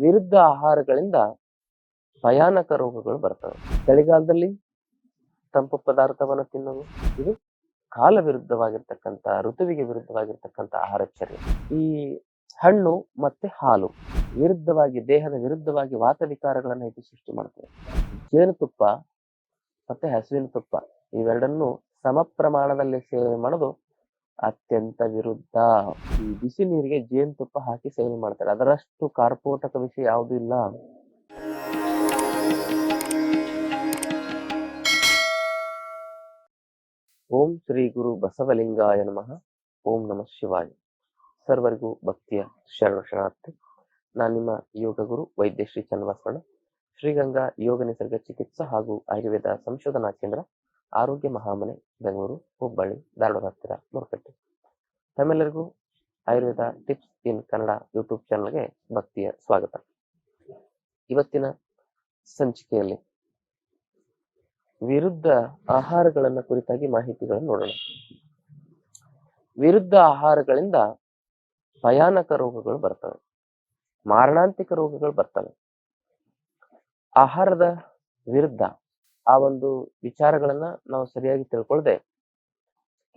ವಿರುದ್ಧ ಆಹಾರಗಳಿಂದ ಭಯಾನಕ ರೋಗಗಳು ಬರ್ತವೆ. ಚಳಿಗಾಲದಲ್ಲಿ ತಂಪು ಪದಾರ್ಥವನ್ನು ತಿನ್ನೋದು, ಇದು ಕಾಲ ವಿರುದ್ಧವಾಗಿರ್ತಕ್ಕಂಥ, ಋತುವಿಗೆ ವಿರುದ್ಧವಾಗಿರ್ತಕ್ಕಂಥ ಆಹಾರಚರ್ಯ ಈ ಹಣ್ಣು ಮತ್ತೆ ಹಾಲು ವಿರುದ್ಧವಾಗಿ, ದೇಹದ ವಿರುದ್ಧವಾಗಿ ವಾತ ವಿಕಾರಗಳನ್ನು ಹೆಚ್ಚು ಸೃಷ್ಟಿ ಮಾಡ್ತವೆ ಜೇನುತುಪ್ಪ ಮತ್ತೆ ಹಸುವಿನ ತುಪ್ಪ ಇವೆರಡನ್ನು ಸಮ ಪ್ರಮಾಣದಲ್ಲಿ ಸೇವನೆ ಮಾಡೋದು ಅತ್ಯಂತ ವಿರುದ್ಧ ಈ ಬಿಸಿ ನೀರಿಗೆ ಜೇನುತುಪ್ಪ ಹಾಕಿ ಸೇವನೆ ಮಾಡ್ತಾರೆ. ಅದರಷ್ಟು ಕಾರ್ಪೋಟಕ ವಿಷಯ ಯಾವುದೂ ಇಲ್ಲ. ಓಂ ಶ್ರೀ ಗುರು ಬಸವಲಿಂಗಾಯ ನಮಃ. ಓಂ ನಮಃ ಶಿವಾಯ. ಸರ್ವರಿಗೂ ಭಕ್ತಿಯ ಶರಣ ಶರಣಾರ್ಥಿ ನಾನು ನಿಮ್ಮ ಯೋಗ ಗುರು ವೈದ್ಯ ಶ್ರೀ ಚನ್ನಬಸವಣ್ಣ. ಶ್ರೀಗಂಗಾ ಯೋಗ ನಿಸರ್ಗ ಚಿಕಿತ್ಸಾ ಹಾಗೂ ಆಯುರ್ವೇದ ಸಂಶೋಧನಾ ಕೇಂದ್ರ ಆರೋಗ್ಯ ಮಹಾಮನೆ, ಬೆಂಗಳೂರು, ಹುಬ್ಬಳ್ಳಿ, ಧಾರವಾಡ ಹತ್ತಿರ ಮುರುಕಟ್ಟೆ ತಮ್ಮೆಲ್ಲರಿಗೂ Ayurveda tips in Kannada YouTube ಚಾನಲ್ಗೆ ಭಕ್ತಿಯ ಸ್ವಾಗತ. ಇವತ್ತಿನ ಸಂಚಿಕೆಯಲ್ಲಿ ವಿರುದ್ಧ ಆಹಾರಗಳನ್ನ ಕುರಿತಾಗಿ ಮಾಹಿತಿಗಳನ್ನು ನೋಡೋಣ. ವಿರುದ್ಧ ಆಹಾರಗಳಿಂದ ಭಯಾನಕ ರೋಗಗಳು ಬರ್ತವೆ. ಮಾರಣಾಂತಿಕ ರೋಗಗಳು ಬರ್ತವೆ. ಆಹಾರದ ವಿರುದ್ಧ ಆ ಒಂದು ವಿಚಾರಗಳನ್ನ ನಾವು ಸರಿಯಾಗಿ ತಿಳ್ಕೊಳ್ದೆ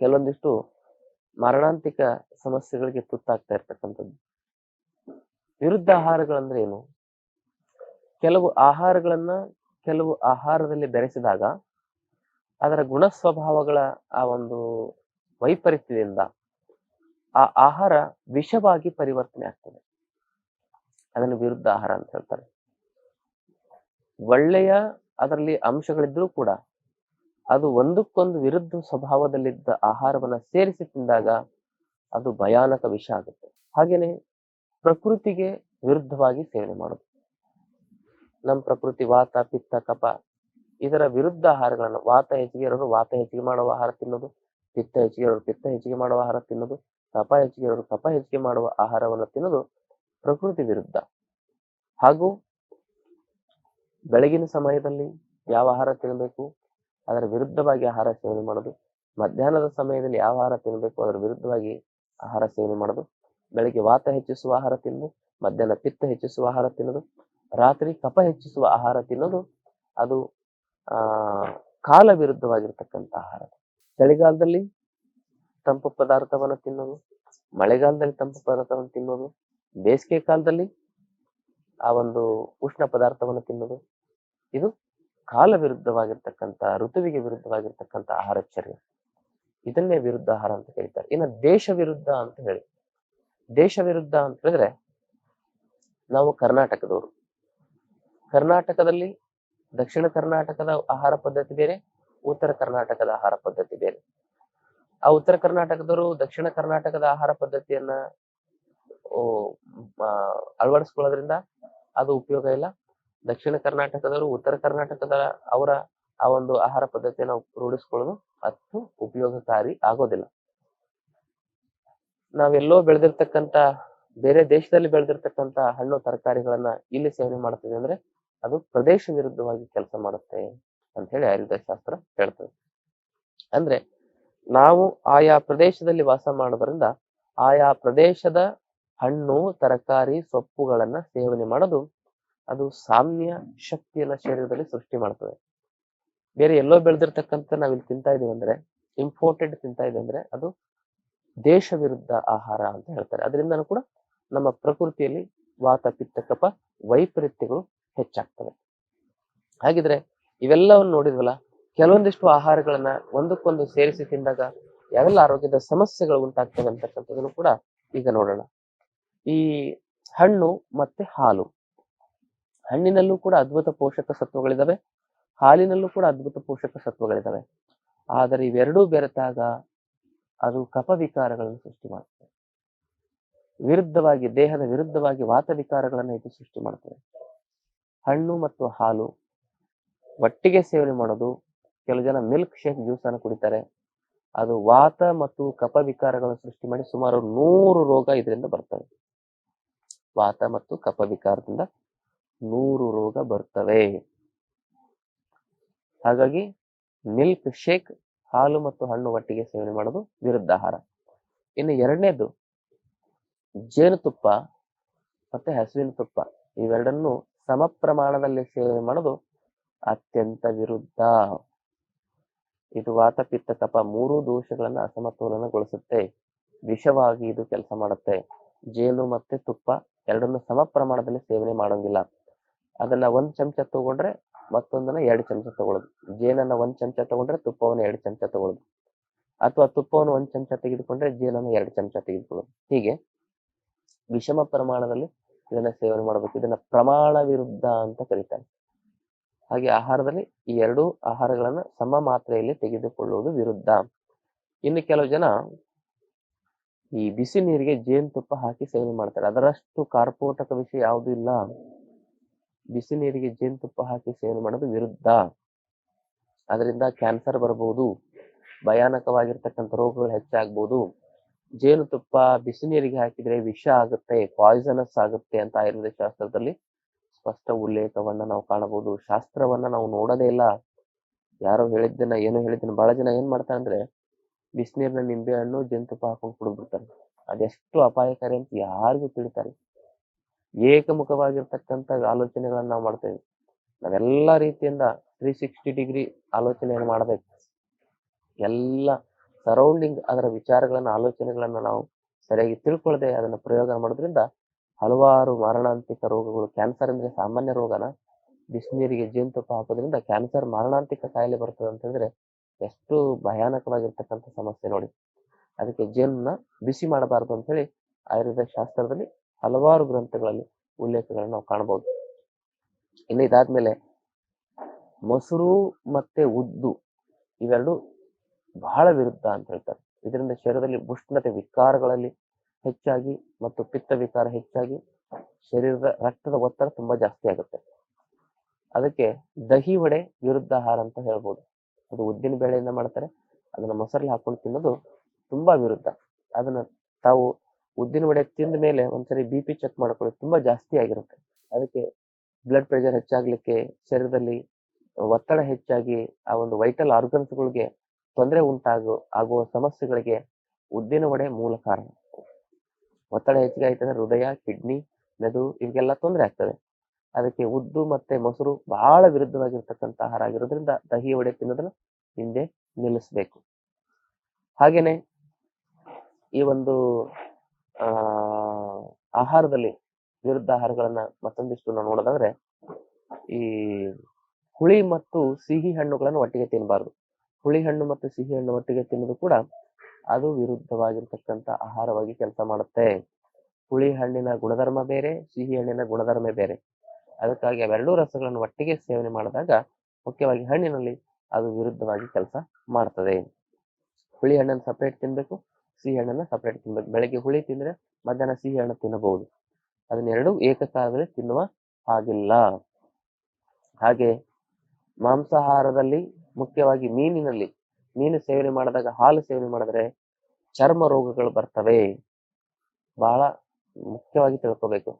ಕೆಲವೊಂದಿಷ್ಟು ಮಾರಣಾಂತಿಕ ಸಮಸ್ಯೆಗಳಿಗೆ ತುತ್ತಾಗ್ತಾ ಇರ್ತಕ್ಕಂಥದ್ದು. ವಿರುದ್ಧ ಆಹಾರಗಳಂದ್ರೆ ಏನು? ಕೆಲವು ಆಹಾರಗಳನ್ನ ಕೆಲವು ಆಹಾರದಲ್ಲಿ ಬೆರೆಸಿದಾಗ ಅದರ ಗುಣ ಸ್ವಭಾವಗಳ ಆ ಒಂದು ವೈಪರೀತ್ಯದಿಂದ ಆ ಆಹಾರ ವಿಷವಾಗಿ ಪರಿವರ್ತನೆ ಆಗ್ತದೆ. ಅದನ್ನು ವಿರುದ್ಧ ಆಹಾರ ಅಂತ ಹೇಳ್ತಾರೆ. ಒಳ್ಳೆಯ ಅದರಲ್ಲಿ ಅಂಶಗಳಿದ್ರೂ ಕೂಡ ಅದು ಒಂದಕ್ಕೊಂದು ವಿರುದ್ಧ ಸ್ವಭಾವದಲ್ಲಿದ್ದ ಆಹಾರವನ್ನ ಸೇರಿಸಿ ತಿಂದಾಗ ಅದು ಭಯಾನಕ ವಿಷ ಆಗುತ್ತೆ. ಹಾಗೇನೆ ಪ್ರಕೃತಿಗೆ ವಿರುದ್ಧವಾಗಿ ಸೇವನೆ ಮಾಡೋದು. ನಮ್ಮ ಪ್ರಕೃತಿ ವಾತ, ಪಿತ್ತ, ಕಪ ಇದರ ವಿರುದ್ಧ ಆಹಾರಗಳನ್ನು ವಾತ ಹೆಚ್ಚಿಗೆ ಇರೋರು ವಾತ ಹೆಚ್ಚಿಗೆ ಮಾಡುವ ಆಹಾರ ತಿನ್ನೋದು, ಪಿತ್ತ ಹೆಚ್ಚಿಗೆ ಇರೋರು ಪಿತ್ತ ಹೆಚ್ಚಿಗೆ ಮಾಡುವ ಆಹಾರ ತಿನ್ನೋದು, ಕಪ ಹೆಚ್ಚಿಗೆ ಇರೋರು ಕಪ ಹೆಚ್ಚಿಗೆ ಮಾಡುವ ಆಹಾರವನ್ನು ತಿನ್ನೋದು ಪ್ರಕೃತಿ ವಿರುದ್ಧ. ಹಾಗೂ ಬೆಳಗಿನ ಸಮಯದಲ್ಲಿ ಯಾವ ಆಹಾರ ತಿನ್ನಬೇಕು ಅದರ ವಿರುದ್ಧವಾಗಿ ಆಹಾರ ಸೇವನೆ ಮಾಡೋದು. ಮಧ್ಯಾಹ್ನದ ಸಮಯದಲ್ಲಿ ಯಾವ ಆಹಾರ ತಿನ್ನಬೇಕು ಅದರ ವಿರುದ್ಧವಾಗಿ ಆಹಾರ ಸೇವನೆ ಮಾಡೋದು. ಬೆಳಗ್ಗೆ ವಾತ ಹೆಚ್ಚಿಸುವ ಆಹಾರ ತಿನ್ನೋದು ಮಧ್ಯಾಹ್ನ ಪಿತ್ತ ಹೆಚ್ಚಿಸುವ ಆಹಾರ ತಿನ್ನೋದು ರಾತ್ರಿ ಕಫ ಹೆಚ್ಚಿಸುವ ಆಹಾರ ತಿನ್ನೋದು ಅದು, ಆ, ಕಾಲ ವಿರುದ್ಧವಾಗಿರ್ತಕ್ಕಂಥ ಆಹಾರ. ಚಳಿಗಾಲದಲ್ಲಿ ತಂಪು ಪದಾರ್ಥವನ್ನು ತಿನ್ನೋದು ಮಳೆಗಾಲದಲ್ಲಿ ತಂಪು ಪದಾರ್ಥವನ್ನು ತಿನ್ನೋದು ಬೇಸಿಗೆ ಕಾಲದಲ್ಲಿ ಆ ಒಂದು ಉಷ್ಣ ಪದಾರ್ಥವನ್ನು ತಿನ್ನೋದು ಇದು ಕಾಲ ವಿರುದ್ಧವಾಗಿರ್ತಕ್ಕಂಥ, ಋತುವಿಗೆ ವಿರುದ್ಧವಾಗಿರ್ತಕ್ಕಂಥ ಆಹಾರಚರ್ಯ ಇದನ್ನೇ ವಿರುದ್ಧ ಆಹಾರ ಅಂತ ಕರೀತಾರೆ. ಇನ್ನು ದೇಶ ವಿರುದ್ಧ ಅಂತ ಹೇಳಿ. ದೇಶ ವಿರುದ್ಧ ಅಂತ ಹೇಳಿದ್ರೆ ನಾವು ಕರ್ನಾಟಕದವರು. ಕರ್ನಾಟಕದಲ್ಲಿ ದಕ್ಷಿಣ ಕರ್ನಾಟಕದ ಆಹಾರ ಪದ್ಧತಿ ಬೇರೆ, ಉತ್ತರ ಕರ್ನಾಟಕದ ಆಹಾರ ಪದ್ಧತಿ ಬೇರೆ. ಆ ಉತ್ತರ ಕರ್ನಾಟಕದವರು ದಕ್ಷಿಣ ಕರ್ನಾಟಕದ ಆಹಾರ ಪದ್ಧತಿಯನ್ನ ಅಳವಡಿಸ್ಕೊಳ್ಳೋದ್ರಿಂದ ಅದು ಉಪಯೋಗ ಇಲ್ಲ. ದಕ್ಷಿಣ ಕರ್ನಾಟಕದವರು ಉತ್ತರ ಕರ್ನಾಟಕದ ಅವರ ಆ ಒಂದು ಆಹಾರ ಪದ್ಧತಿಯನ್ನು ರೂಢಿಸ್ಕೊಳ್ಳೋದು ಅಷ್ಟು ಉಪಯೋಗಕಾರಿ ಆಗೋದಿಲ್ಲ. ನಾವೆಲ್ಲೋ ಬೆಳೆದಿರ್ತಕ್ಕಂತ ಬೇರೆ ದೇಶದಲ್ಲಿ ಬೆಳೆದಿರ್ತಕ್ಕಂತ ಹಣ್ಣು, ತರಕಾರಿಗಳನ್ನ ಇಲ್ಲಿ ಸೇವನೆ ಮಾಡ್ತೀವಿ ಅಂದ್ರೆ ಅದು ಪ್ರದೇಶ ವಿರುದ್ಧವಾಗಿ ಕೆಲಸ ಮಾಡುತ್ತೆ ಅಂತ ಹೇಳಿ ಆಯುರ್ವೇದ ಶಾಸ್ತ್ರ ಹೇಳ್ತದೆ. ಅಂದ್ರೆ ನಾವು ಆಯಾ ಪ್ರದೇಶದಲ್ಲಿ ವಾಸ ಮಾಡೋದ್ರಿಂದ ಆಯಾ ಪ್ರದೇಶದ ಹಣ್ಣು, ತರಕಾರಿ, ಸೊಪ್ಪುಗಳನ್ನ ಸೇವನೆ ಮಾಡೋದು ಅದು ಸಾಮ್ಯ ಶಕ್ತಿಯನ್ನ ಶರೀರದಲ್ಲಿ ಸೃಷ್ಟಿ ಮಾಡ್ತದೆ. ಬೇರೆ ಎಲ್ಲೋ ಬೆಳೆದಿರ್ತಕ್ಕಂಥ ನಾವಿಲ್ಲಿ ತಿಂತಾ ಇದೀವಿ ಅಂದ್ರೆ, ಇಂಪೋರ್ಟೆಡ್ ತಿಂತಾ ಇದೆ ಅಂದ್ರೆ ಅದು ದೇಶ ವಿರುದ್ಧ ಆಹಾರ ಅಂತ ಹೇಳ್ತಾರೆ. ಅದರಿಂದನೂ ಕೂಡ ನಮ್ಮ ಪ್ರಕೃತಿಯಲ್ಲಿ ವಾತ ಪಿತ್ತ ಕಪ ವೈಪರೀತ್ಯಗಳು ಹೆಚ್ಚಾಗ್ತವೆ. ಹಾಗಿದ್ರೆ ಇವೆಲ್ಲವನ್ನು ನೋಡಿದ್ವಲ್ಲ, ಕೆಲವೊಂದಿಷ್ಟು ಆಹಾರಗಳನ್ನ ಒಂದಕ್ಕೊಂದು ಸೇರಿಸಿ ತಿಂದಾಗ ಯಾವೆಲ್ಲ ಆರೋಗ್ಯದ ಸಮಸ್ಯೆಗಳು ಉಂಟಾಗ್ತವೆ ಅಂತಕ್ಕಂಥದ್ದನ್ನು ಕೂಡ ಈಗ ನೋಡೋಣ. ಈ ಹಣ್ಣು ಮತ್ತೆ ಹಾಲು. ಹಣ್ಣಿನಲ್ಲೂ ಕೂಡ ಅದ್ಭುತ ಪೋಷಕ ಸತ್ವಗಳಿದ್ದಾವೆ ಹಾಲಿನಲ್ಲೂ ಕೂಡ ಅದ್ಭುತ ಪೋಷಕ ಸತ್ವಗಳಿದ್ದಾವೆ ಆದರೆ ಇವೆರಡೂ ಬೆರೆತಾಗ ಅದು ಕಪವಿಕಾರಗಳನ್ನು ಸೃಷ್ಟಿ ಮಾಡುತ್ತದೆ. ವಿರುದ್ಧವಾಗಿ, ದೇಹದ ವಿರುದ್ಧವಾಗಿ ವಾತ ವಿಕಾರಗಳನ್ನು ಇದು ಸೃಷ್ಟಿ ಮಾಡುತ್ತದೆ. ಹಣ್ಣು ಮತ್ತು ಹಾಲು ಒಟ್ಟಿಗೆ ಸೇವನೆ ಮಾಡೋದು, ಕೆಲವು ಜನ ಮಿಲ್ಕ್ ಶೇಕ್ ಜ್ಯೂಸ್ ಅನ್ನು ಕುಡಿತಾರೆ. ಅದು ವಾತ ಮತ್ತು ಕಪ ವಿಕಾರಗಳನ್ನು ಸೃಷ್ಟಿ ಮಾಡಿ ಸುಮಾರು ನೂರು ರೋಗ ಇದರಿಂದ ಬರ್ತವೆ. ವಾತ ಮತ್ತು ಕಪ ವಿಕಾರದಿಂದ ನೂರು ರೋಗ ಬರ್ತವೆ. ಹಾಗಾಗಿ ಮಿಲ್ಕ್ ಶೇಕ್ ಹಾಲು ಮತ್ತು ಹಣ್ಣು ಒಟ್ಟಿಗೆ ಸೇವನೆ ಮಾಡೋದು ವಿರುದ್ಧ ಆಹಾರ. ಇನ್ನು ಎರಡನೇದು ಜೇನುತುಪ್ಪ ಮತ್ತೆ ಹಸುವಿನ ತುಪ್ಪ. ಇವೆರಡನ್ನು ಸಮ ಪ್ರಮಾಣದಲ್ಲಿ ಸೇವನೆ ಮಾಡೋದು ಅತ್ಯಂತ ವಿರುದ್ಧ. ಇದು ವಾತ ಪಿತ್ತ ಕಪ ಮೂರು ದೋಷಗಳನ್ನು ಅಸಮತೋಲನಗೊಳಿಸುತ್ತೆ. ವಿಷವಾಗಿ ಇದು ಕೆಲಸ ಮಾಡುತ್ತೆ. ಜೇನು ಮತ್ತೆ ತುಪ್ಪ ಎರಡನ್ನು ಸಮ ಪ್ರಮಾಣದಲ್ಲಿ ಸೇವನೆ ಮಾಡೋಂಗಿಲ್ಲ. ಅದನ್ನ ಒಂದ್ ಚಮಚ ತಗೊಂಡ್ರೆ ಮತ್ತೊಂದನ್ನ ಎರಡು ಚಮಚ ತಗೊಳ್ಳೋದು. ಜೇನನ್ನ ಒಂದ್ ಚಮಚ ತಗೊಂಡ್ರೆ ತುಪ್ಪವನ್ನ ಎರಡು ಚಮಚ ತಗೊಳ್ಳೋದು. ಅಥವಾ ತುಪ್ಪವನ್ನು ಒಂದ್ ಚಮಚ ತೆಗೆದುಕೊಂಡ್ರೆ ಜೇನನ್ನು ಎರಡು ಚಮಚ ತೆಗೆದುಕೊಳ್ಳೋದು. ಹೀಗೆ ವಿಷಮ ಪ್ರಮಾಣದಲ್ಲಿ ಇದನ್ನ ಸೇವನೆ ಮಾಡಬೇಕು. ಇದನ್ನ ಪ್ರಮಾಣ ವಿರುದ್ಧ ಅಂತ ಕರೀತಾರೆ. ಹಾಗೆ ಆಹಾರದಲ್ಲಿ ಈ ಎರಡೂ ಆಹಾರಗಳನ್ನ ಸಮ ಮಾತ್ರೆಯಲ್ಲಿ ತೆಗೆದುಕೊಳ್ಳುವುದು ವಿರುದ್ಧ. ಇನ್ನು ಕೆಲವು ಜನ ಈ ಬಿಸಿ ನೀರಿಗೆ ಜೇನುತುಪ್ಪ ಹಾಕಿ ಸೇವನೆ ಮಾಡ್ತಾರೆ. ಅದರಷ್ಟು ಕಾರ್ಪೋಟಕ ವಿಷಯ ಯಾವುದು ಇಲ್ಲ. ಬಿಸಿ ನೀರಿಗೆ ಜೇನುತುಪ್ಪ ಹಾಕಿ ಸೇವನೆ ಮಾಡೋದು ವಿರುದ್ಧ. ಅದರಿಂದ ಕ್ಯಾನ್ಸರ್ ಬರಬಹುದು ಭಯಾನಕವಾಗಿರ್ತಕ್ಕಂತ ರೋಗಗಳು ಹೆಚ್ಚಾಗಬಹುದು ಜೇನುತುಪ್ಪ ಬಿಸಿ ನೀರಿಗೆ ಹಾಕಿದ್ರೆ ವಿಷ ಆಗುತ್ತೆ ಪಾಯ್ಸನಸ್ ಆಗುತ್ತೆ ಅಂತ ಆಯುರ್ವೇದ ಶಾಸ್ತ್ರದಲ್ಲಿ ಸ್ಪಷ್ಟ ಉಲ್ಲೇಖವನ್ನ ನಾವು ಕಾಣಬಹುದು ಶಾಸ್ತ್ರವನ್ನ ನಾವು ನೋಡೋದೇ ಇಲ್ಲ. ಯಾರೋ ಹೇಳಿದ್ದನ್ನ, ಏನು ಹೇಳಿದ್ದನ್ನ ಬಹಳ ಜನ ಏನ್ ಮಾಡ್ತಾರೆ ಅಂದ್ರೆ ಬಿಸಿನೀರಿನ ನಿಂಬೆ ಹಣ್ಣು ಜೇನುತುಪ್ಪ ಹಾಕೊಂಡು ಕುಡಿದ್ಬಿಡ್ತಾರೆ. ಅದೆಷ್ಟು ಅಪಾಯಕಾರಿ ಅಂತ ಯಾರಿಗೂ ತಿಳಿತಾರೆ. ಏಕಮುಖವಾಗಿರ್ತಕ್ಕಂಥ ಆಲೋಚನೆಗಳನ್ನ ನಾವು ಮಾಡ್ತೇವೆ. ನಾವೆಲ್ಲ ರೀತಿಯಿಂದ ತ್ರೀ ಸಿಕ್ಸ್ಟಿ ಡಿಗ್ರಿ ಆಲೋಚನೆಯನ್ನು ಮಾಡಬೇಕು. ಎಲ್ಲ ಸರೌಂಡಿಂಗ್ ಅದರ ವಿಚಾರಗಳನ್ನ, ಆಲೋಚನೆಗಳನ್ನ ನಾವು ಸರಿಯಾಗಿ ತಿಳ್ಕೊಳ್ಳದೆ ಅದನ್ನು ಪ್ರಯೋಗ ಮಾಡೋದ್ರಿಂದ ಹಲವಾರು ಮಾರಣಾಂತಿಕ ರೋಗಗಳು ಕ್ಯಾನ್ಸರ್ ಅಂದ್ರೆ ಸಾಮಾನ್ಯ ರೋಗನ, ಬಿಸಿನೀರಿಗೆ ಜೇನುತುಪ್ಪ ಹಾಕೋದ್ರಿಂದ ಕ್ಯಾನ್ಸರ್ ಮಾರಣಾಂತಿಕ ಕಾಯಿಲೆ ಬರ್ತದೆ ಅಂತಂದ್ರೆ ಎಷ್ಟು ಭಯಾನಕವಾಗಿರ್ತಕ್ಕಂಥ ಸಮಸ್ಯೆ ನೋಡಿ. ಅದಕ್ಕೆ ಜೇನನ್ನ ಬಿಸಿ ಮಾಡಬಾರದು ಅಂತ ಹೇಳಿ ಆಯುರ್ವೇದ ಶಾಸ್ತ್ರದಲ್ಲಿ ಹಲವಾರು ಗ್ರಂಥಗಳಲ್ಲಿ ಉಲ್ಲೇಖಗಳನ್ನು ನಾವು ಕಾಣಬಹುದು. ಇನ್ನು ಇದಾದ್ಮೇಲೆ ಮೊಸರು ಮತ್ತೆ ಉದ್ದು ಇವೆರಡು ಬಹಳ ವಿರುದ್ಧ ಅಂತ ಹೇಳ್ತಾರೆ. ಇದರಿಂದ ಶರೀರದಲ್ಲಿ ಉಷ್ಣತೆ ವಿಕಾರಗಳಲ್ಲಿ ಹೆಚ್ಚಾಗಿ ಮತ್ತು ಪಿತ್ತ ವಿಕಾರ ಹೆಚ್ಚಾಗಿ ಶರೀರದ ರಕ್ತದ ಒತ್ತಡ ತುಂಬಾ ಜಾಸ್ತಿ ಆಗುತ್ತೆ. ಅದಕ್ಕೆ ದಹಿ ವಡೆ ವಿರುದ್ಧ ಆಹಾರ ಅಂತ ಹೇಳ್ಬೋದು. ಅದು ಉದ್ದಿನ ಬೇಳೆಯಿಂದ ಮಾಡ್ತಾರೆ. ಅದನ್ನ ಮೊಸರಲ್ಲಿ ಹಾಕೊಂಡು ತಿನ್ನೋದು ತುಂಬಾ ವಿರುದ್ಧ. ಅದನ್ನ ತಾವು ಉದ್ದಿನ ವಡೆ ತಿಂದ ಮೇಲೆ ಒಂದ್ಸರಿ ಬಿ ಪಿ ಚೆಕ್ ಮಾಡ್ಕೊಳ್ಳಿ ತುಂಬಾ ಜಾಸ್ತಿ ಆಗಿರುತ್ತೆ. ಅದಕ್ಕೆ ಬ್ಲಡ್ ಪ್ರೆಷರ್ ಹೆಚ್ಚಾಗ್ಲಿಕ್ಕೆ ಶರೀರದಲ್ಲಿ ಒತ್ತಡ ಹೆಚ್ಚಾಗಿ ಆ ಒಂದು ವೈಟಲ್ ಆರ್ಗನ್ಸ್ಗಳಿಗೆ ತೊಂದರೆ ಉಂಟಾಗೋ, ಆಗುವ ಸಮಸ್ಯೆಗಳಿಗೆ ಉದ್ದಿನ ವಡೆ ಮೂಲ ಕಾರಣ. ಒತ್ತಡ ಹೆಚ್ಚಿಗೆ ಆಯ್ತಂದ್ರೆ ಹೃದಯ ಕಿಡ್ನಿ ಮೆದು ಇವಕ್ಕೆಲ್ಲ ತೊಂದರೆ ಆಗ್ತದೆ. ಅದಕ್ಕೆ ಉದ್ದು ಮತ್ತೆ ಮೊಸರು ಬಹಳ ವಿರುದ್ಧವಾಗಿರ್ತಕ್ಕಂಥ ಆಹಾರ ಆಗಿರೋದ್ರಿಂದ ದಹಿ ವಡೆ ತಿನ್ನೋದನ್ನ ಹಿಂದೆ ನಿಲ್ಲಿಸಬೇಕು. ಹಾಗೇನೆ ಈ ಒಂದು ಆ, ಆಹಾರದಲ್ಲಿ ವಿರುದ್ಧ ಆಹಾರಗಳನ್ನ ಮತ್ತೊಂದಿಷ್ಟು ನಾವು ನೋಡೋದಾದ್ರೆ, ಈ ಹುಳಿ ಮತ್ತು ಸಿಹಿ ಹಣ್ಣುಗಳನ್ನು ಒಟ್ಟಿಗೆ ತಿನ್ನಬಾರದು ಹುಳಿ ಹಣ್ಣು ಮತ್ತು ಸಿಹಿ ಹಣ್ಣು ಒಟ್ಟಿಗೆ ತಿನ್ನೋದು ಕೂಡ ಅದು ವಿರುದ್ಧವಾಗಿರ್ತಕ್ಕಂಥ ಆಹಾರವಾಗಿ ಕೆಲಸ ಮಾಡುತ್ತೆ. ಹುಳಿ ಹಣ್ಣಿನ ಗುಣಧರ್ಮ ಬೇರೆ, ಸಿಹಿ ಹಣ್ಣಿನ ಗುಣಧರ್ಮ ಬೇರೆ. ಅದಕ್ಕಾಗಿ ಅವೆರಡೂ ರಸಗಳನ್ನು ಒಟ್ಟಿಗೆ ಸೇವನೆ ಮಾಡಿದಾಗ ಮುಖ್ಯವಾಗಿ ಹಣ್ಣಿನಲ್ಲಿ ಅದು ವಿರುದ್ಧವಾಗಿ ಕೆಲಸ ಮಾಡ್ತದೆ. ಹುಳಿ ಹಣ್ಣನ್ನು ಸಪ್ರೇಟ್ ತಿನ್ಬೇಕು ಸಿಹಿ ಹಣ್ಣನ್ನ ಸಪರೇಟ್ ತಿನ್ಬೇಕು ಬೆಳಗ್ಗೆ ಹುಳಿ ತಿಂದ್ರೆ ಮಧ್ಯಾಹ್ನ ಸಿಹಿ ಹಣ್ಣು ತಿನ್ನಬಹುದು ಅದನ್ನೆರಡು ಏಕಕಾಲದಲ್ಲಿ ತಿನ್ನುವ ಹಾಗಿಲ್ಲ. ಹಾಗೆ ಮಾಂಸಾಹಾರದಲ್ಲಿ ಮುಖ್ಯವಾಗಿ ಮೀನಿನಲ್ಲಿ, ಮೀನು ಸೇವನೆ ಮಾಡಿದಾಗ ಹಾಲು ಸೇವನೆ ಮಾಡಿದ್ರೆ ಚರ್ಮ ರೋಗಗಳು ಬರ್ತವೆ. ಬಹಳ ಮುಖ್ಯವಾಗಿ ತಿಳ್ಕೋಬೇಕು.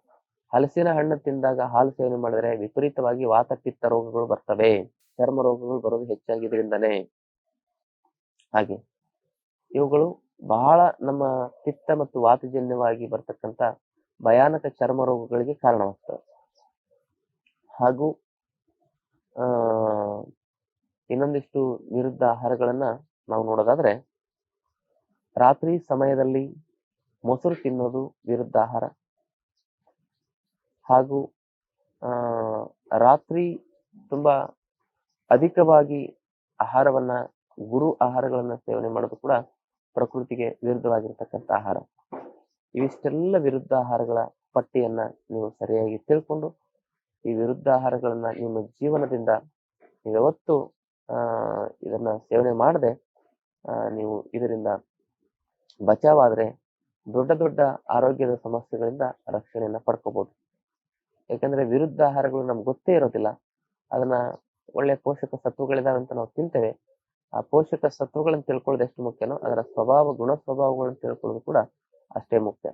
ಹಲಸಿನ ಹಣ್ಣು ತಿಂದಾಗ ಹಾಲು ಸೇವನೆ ಮಾಡಿದ್ರೆ ವಿಪರೀತವಾಗಿ ವಾತ ಪಿತ್ತ ರೋಗಗಳು ಬರ್ತವೆ. ಚರ್ಮ ರೋಗಗಳು ಬರೋದು ಹೆಚ್ಚಾಗಿ ಇದರಿಂದನೇ ಹಾಗೆ ಇವುಗಳು ಬಹಳ ನಮ್ಮ ಪಿತ್ತ ಮತ್ತು ವಾತಜನ್ಯವಾಗಿ ಬರ್ತಕ್ಕಂಥ ಭಯಾನಕ ಚರ್ಮ ರೋಗಗಳಿಗೆ ಕಾರಣವಾಗ್ತದೆ. ಹಾಗೂ, ಆ, ಇನ್ನೊಂದಿಷ್ಟು ವಿರುದ್ಧ ಆಹಾರಗಳನ್ನ ನಾವು ನೋಡೋದಾದ್ರೆ, ರಾತ್ರಿ ಸಮಯದಲ್ಲಿ ಮೊಸರು ತಿನ್ನೋದು ವಿರುದ್ಧ ಆಹಾರ. ಹಾಗೂ ರಾತ್ರಿ ತುಂಬಾ ಅಧಿಕವಾಗಿ ಆಹಾರವನ್ನ, ಗುರು ಆಹಾರಗಳನ್ನ ಸೇವನೆ ಮಾಡೋದು ಕೂಡ ಪ್ರಕೃತಿಗೆ ವಿರುದ್ಧವಾಗಿರ್ತಕ್ಕಂಥ ಆಹಾರ. ಇವಿಷ್ಟೆಲ್ಲ ವಿರುದ್ಧ ಆಹಾರಗಳ ಪಟ್ಟಿಯನ್ನ ನೀವು ಸರಿಯಾಗಿ ತಿಳ್ಕೊಂಡು, ಈ ವಿರುದ್ಧ ಆಹಾರಗಳನ್ನ ನಿಮ್ಮ ಜೀವನದಿಂದ ಯಾವತ್ತು, ಆ, ಇದನ್ನ ಸೇವನೆ ಮಾಡದೆ ನೀವು ಇದರಿಂದ ಬಚಾವಾದ್ರೆ ದೊಡ್ಡ ದೊಡ್ಡ ಆರೋಗ್ಯದ ಸಮಸ್ಯೆಗಳಿಂದ ರಕ್ಷಣೆಯನ್ನ ಪಡ್ಕೋಬಹುದು ಯಾಕಂದ್ರೆ ವಿರುದ್ಧ ಆಹಾರಗಳು ನಮ್ಗೆ ಗೊತ್ತೇ ಇರೋದಿಲ್ಲ. ಅದನ್ನ ಒಳ್ಳೆ ಪೋಷಕ ಸತ್ವಗಳಿದಾವೆ ಅಂತ ನಾವು ತಿಂತೇವೆ. ಆ ಪೋಷಕ ಸತ್ವಗಳನ್ನು ತಿಳ್ಕೊಳ್ಳೋದು ಎಷ್ಟು ಮುಖ್ಯನೋ, ಅದರ ಸ್ವಭಾವ, ಗುಣ ಸ್ವಭಾವಗಳನ್ನು ತಿಳ್ಕೊಳ್ಳೋದು ಕೂಡ ಅಷ್ಟೇ ಮುಖ್ಯ.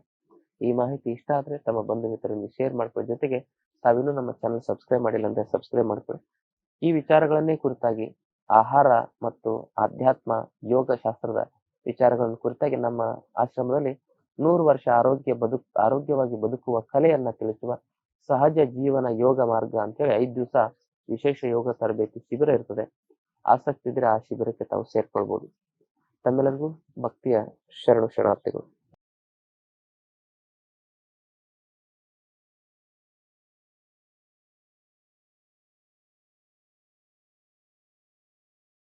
ಈ ಮಾಹಿತಿ ಇಷ್ಟ ಆದ್ರೆ ತಮ್ಮ ಬಂಧು ಮಿತ್ರರಿಗೆ ಶೇರ್ ಮಾಡ್ಕೊಳ್ಳೋ. ಜೊತೆಗೆ ತಾವಿನ್ನೂ ನಮ್ಮ ಚಾನಲ್ ಸಬ್ಸ್ಕ್ರೈಬ್ ಮಾಡಿಲ್ಲ ಅಂದ್ರೆ ಸಬ್ಸ್ಕ್ರೈಬ್ ಮಾಡ್ಕೊಳ್ಳಿ. ಈ ವಿಚಾರಗಳನ್ನೇ ಕುರಿತಾಗಿ ಆಹಾರ ಮತ್ತು ಆಧ್ಯಾತ್ಮ ಯೋಗ ಶಾಸ್ತ್ರದ ವಿಚಾರಗಳನ್ನು ಕುರಿತಾಗಿ ನಮ್ಮ ಆಶ್ರಮದಲ್ಲಿ ನೂರು ವರ್ಷ ಆರೋಗ್ಯ ಬದುಕು, ಆರೋಗ್ಯವಾಗಿ ಬದುಕುವ ಕಲೆಯನ್ನ ತಿಳಿಸುವ ಸಹಜ ಜೀವನ ಯೋಗ ಮಾರ್ಗ ಅಂತೇಳಿ ಐದು ದಿವಸ ವಿಶೇಷ ಯೋಗ ತರಬೇತಿ ಶಿಬಿರ ಇರ್ತದೆ. ಆಸಕ್ತಿ ಇದ್ರೆ ಆ ಶಿಬಿರಕ್ಕೆ ತಾವು ಸೇರ್ಕೊಳ್ಬಹುದು ತಮ್ಮೆಲ್ಲರಿಗೂ ಭಕ್ತಿಯ ಶರಣು ಶರಣಾರ್ಥಿಗಳು.